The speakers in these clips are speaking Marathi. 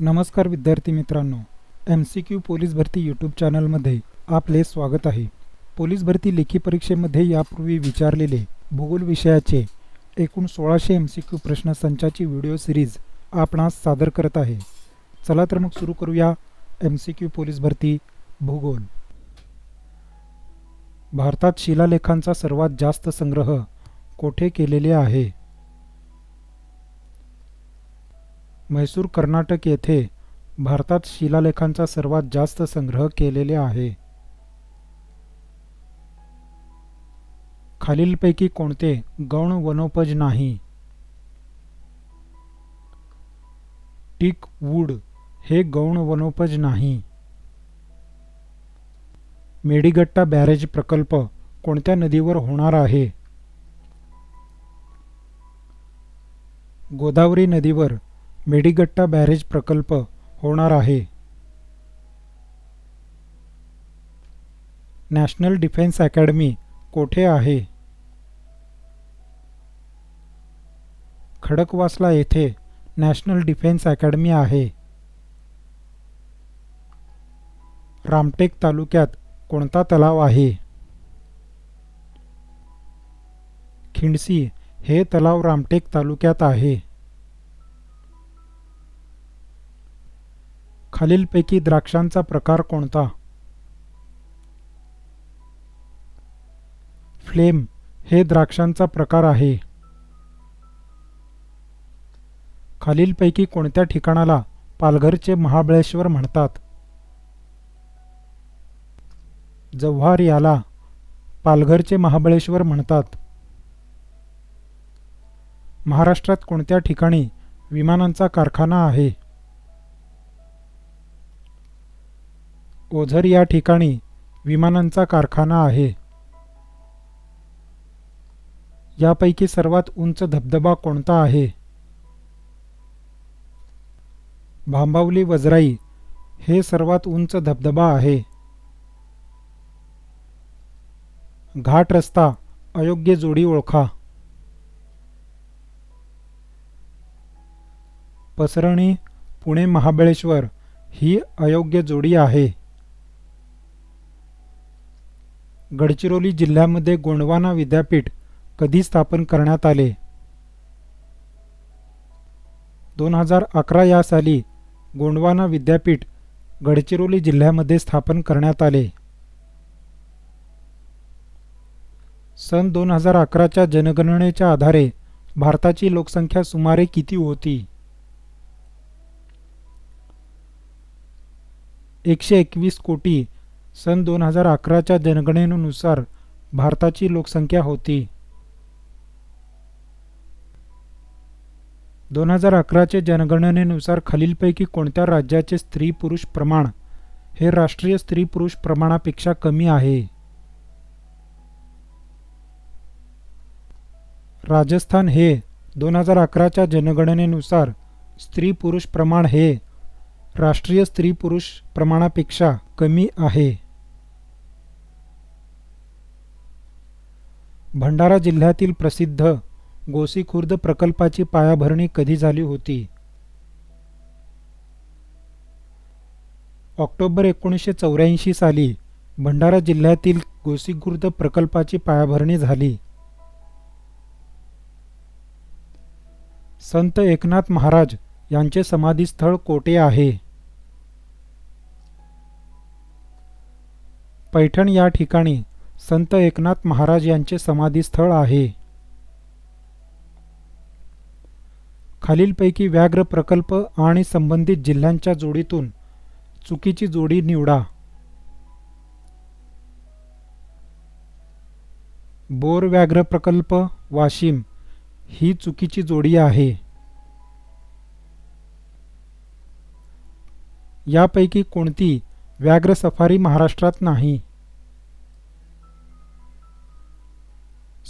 नमस्कार विद्यार्थी मित्रांनो एम सी क्यू पोलीस भरती यूट्यूब चॅनलमध्ये आपले स्वागत आहे. पोलीस भरती लेखी परीक्षेमध्ये यापूर्वी विचारलेले भूगोल विषयाचे एकूण सोळाशे एम सी क्यू प्रश्नसंचाची व्हिडिओ सिरीज आपणास सादर करत आहे. चला तर मग सुरू करूया एम सी क्यू पोलीस भरती भूगोल. भारतात शिलालेखांचा सर्वात जास्त संग्रह कोठे केलेले आहे? म्हैसूर कर्नाटक येथे भारतात शिलालेखांचा सर्वात जास्त संग्रह केलेले आहे. खालीलपैकी कोणते गौण वनोपज नाही? टीक वूड हे गौण वनोपज नाही. मेडीगट्टा बॅरेज प्रकल्प कोणत्या नदीवर होणार आहे? गोदावरी नदीवर मेडीगट्टा बॅरेज प्रकल्प होणार आहे. नॅशनल डिफेन्स अकॅडमी कोठे आहे? खडकवासला येथे नॅशनल डिफेन्स अकॅडमी आहे. रामटेक तालुक्यात कोणता तलाव आहे? खिंडसी हे तलाव रामटेक तालुक्यात आहे. खालीलपैकी द्राक्षांचा प्रकार कोणता? फ्लेम हे द्राक्षांचा प्रकार आहे. खालीलपैकी कोणत्या ठिकाणाला पालघरचे महाबळेश्वर म्हणतात? जव्हार याला पालघरचे महाबळेश्वर म्हणतात. महाराष्ट्रात कोणत्या ठिकाणी विमानांचा कारखाना आहे? ओझर या ठिकाणी विमानांचा कारखाना आहे. यापैकी सर्वात उंच धबधबा कोणता आहे? भांबावली वजराई हे सर्वात उंच धबधबा आहे. घाट रस्ता अयोग्य जोडी ओळखा. पसरणी पुणे महाबळेश्वर ही अयोग्य जोडी आहे. गडचिरोली जिल्ह्यामध्ये गोंडवाना विद्यापीठ कधी स्थापन करण्यात आले? दोन हजार अकरा या साली गोंडवाना विद्यापीठ गडचिरोली जिल्ह्यामध्ये स्थापन करण्यात आले. सन दोन हजार अकराच्या जनगणनेच्या आधारे भारताची लोकसंख्या सुमारे किती होती? एकशे एकवीस कोटी सन दोन हजार अकराच्या जनगणनेनुसार भारताची लोकसंख्या होती. दोन हजार अकराच्या जनगणनेनुसार खालीलपैकी कोणत्या राज्याचे स्त्री पुरुष प्रमाण हे राष्ट्रीय स्त्री पुरुष प्रमाणापेक्षा कमी आहे? राजस्थान हे दोन हजार अकराच्या जनगणनेनुसार स्त्री पुरुष प्रमाण हे राष्ट्रीय स्त्री पुरुष प्रमाणापेक्षा कमी आहे. भंडारा जिल्ह्यातील प्रसिद्ध गोसीखुर्द प्रकल्पाची पायाभरणी कधी झाली होती? ऑक्टोबर एकोणीसशे चौऱ्याऐंशी साली भंडारा जिल्ह्यातील गोसीखुर्द प्रकल्पाची पायाभरणी झाली. संत एकनाथ महाराज यांचे समाधीस्थळ कोठे आहे? पैठण या ठिकाणी संत एकनाथ महाराज यांचे समाधीस्थळ आहे. खालीलपैकी व्याघ्र प्रकल्प आणि संबंधित जिल्ह्यांच्या जोडीतून चुकीची जोडी निवडा. बोर व्याघ्र प्रकल्प वाशिम ही चुकीची जोडी आहे. यापैकी कोणती व्याघ्र सफारी महाराष्ट्रात नाही?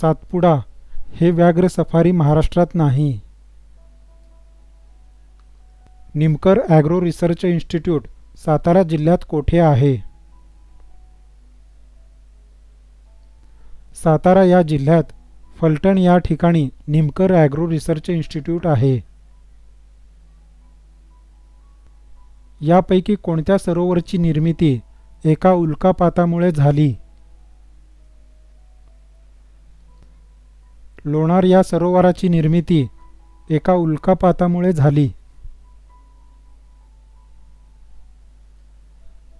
सातपुडा हे व्याघ्र सफारी महाराष्ट्रात नाही. Nimkar agro research institute Satara जिल्ह्यात कोठे आहे? सातारा या जिल्ह्यात फलटण या ठिकाणी निमकर ॲग्रो रिसर्च इन्स्टिट्यूट आहे. यापैकी कोणत्या सरोवरची निर्मिती एका उल्कापातामुळे झाली? लोणार या सरोवराची निर्मिती एका उल्कापातामुळे झाली.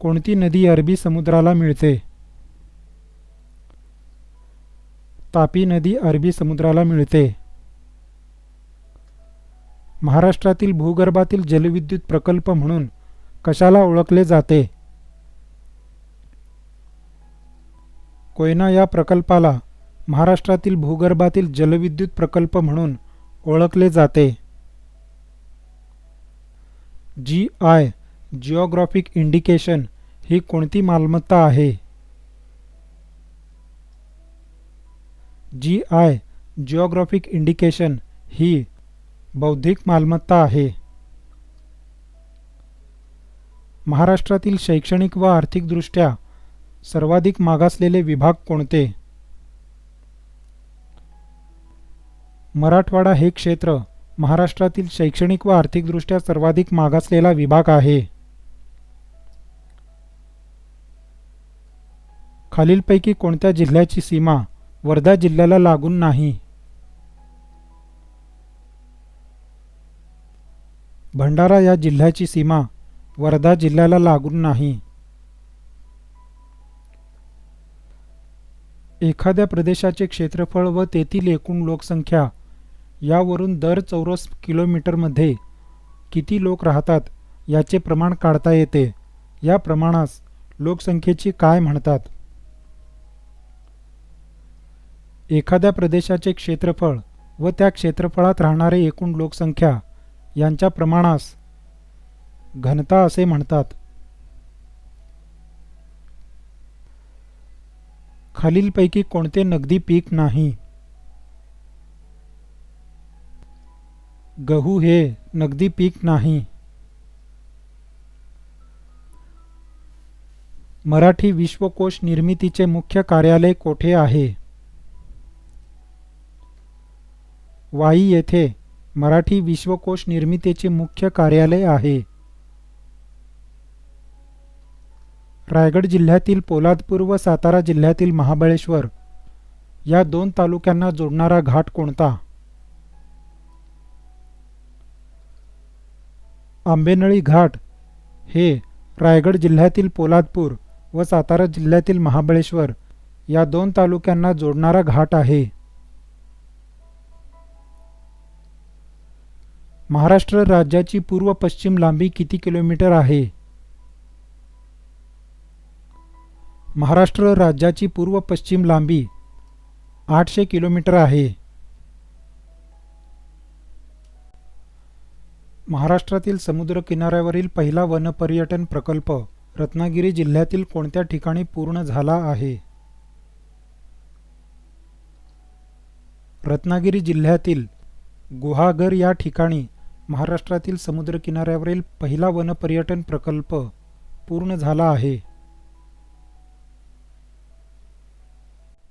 कोणती नदी अरबी समुद्राला मिळते? तापी नदी अरबी समुद्राला मिळते. महाराष्ट्रातील भूगर्भातील जलविद्युत प्रकल्प म्हणून कशाला ओळखले जाते? कोयना या प्रकल्पाला महाराष्ट्रातील भूगर्भातील जलविद्युत प्रकल्प म्हणून ओळखले जाते. जी आय जिओग्राफिक इंडिकेशन ही कोणती मालमत्ता आहे? जी आय जिओग्राफिक इंडिकेशन ही बौद्धिक मालमत्ता आहे. महाराष्ट्रातील शैक्षणिक व आर्थिकदृष्ट्या सर्वाधिक मागासलेले विभाग कोणते? मराठवाडा हे क्षेत्र महाराष्ट्रातील शैक्षणिक व आर्थिकदृष्ट्या सर्वाधिक मागासलेला विभाग आहे. खालीलपैकी कोणत्या जिल्ह्याची सीमा वर्धा जिल्ह्याला लागून नाही? भंडारा या जिल्ह्याची सीमा वर्धा जिल्ह्याला लागून नाही. एखाद्या प्रदेशाचे क्षेत्रफळ व तेथील एकूण लोकसंख्या यावरून दर चौरस किलोमीटरमध्ये किती लोक राहतात याचे प्रमाण काढता येते. या प्रमाणास लोकसंख्येची काय म्हणतात? एखाद्या प्रदेशाचे क्षेत्रफळ व त्या क्षेत्रफळात राहणारे एकूण लोकसंख्या यांच्या प्रमाणास घनता असे म्हणतात. खालीलपैकी कोणते नगदी पीक नाही? गहू हे नगदी पीक नाही. मराठी विश्वकोश निर्मितीचे मुख्य कार्यालय कोठे आहे? वाई येथे मराठी विश्वकोश निर्मितीचे मुख्य कार्यालय आहे. रायगड जिल्ह्यातील पोलादपूर व सातारा जिल्ह्यातील महाबळेश्वर या दोन तालुक्यांना जोडणारा घाट कोणता? आंबेनळी घाट हे रायगड जिल्ह्यातील पोलादपूर व सातारा जिल्ह्यातील महाबळेश्वर या दोन तालुक्यांना जोडणारा घाट आहे. महाराष्ट्र राज्याची पूर्व पश्चिम लांबी किती किलोमीटर आहे? महाराष्ट्र राज्याची पूर्व पश्चिम लांबी आठशे किलोमीटर आहे. महाराष्ट्रातील समुद्र किनाऱ्यावरील पहिला वनपर्यटन प्रकल्प रत्नागिरी जिल्ह्यातील कोणत्या ठिकाणी पूर्ण झाला आहे? रत्नागिरी जिल्ह्यातील गुहागर या ठिकाणी महाराष्ट्रातील समुद्र किनाऱ्यावरील पहिला वनपर्यटन प्रकल्प पूर्ण झाला आहे.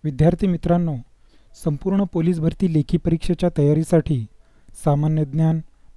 विद्यार्थी मित्रांनो संपूर्ण पोलीस भरती लेखी परीक्षेच्या तयारीसाठी सामान्य ज्ञान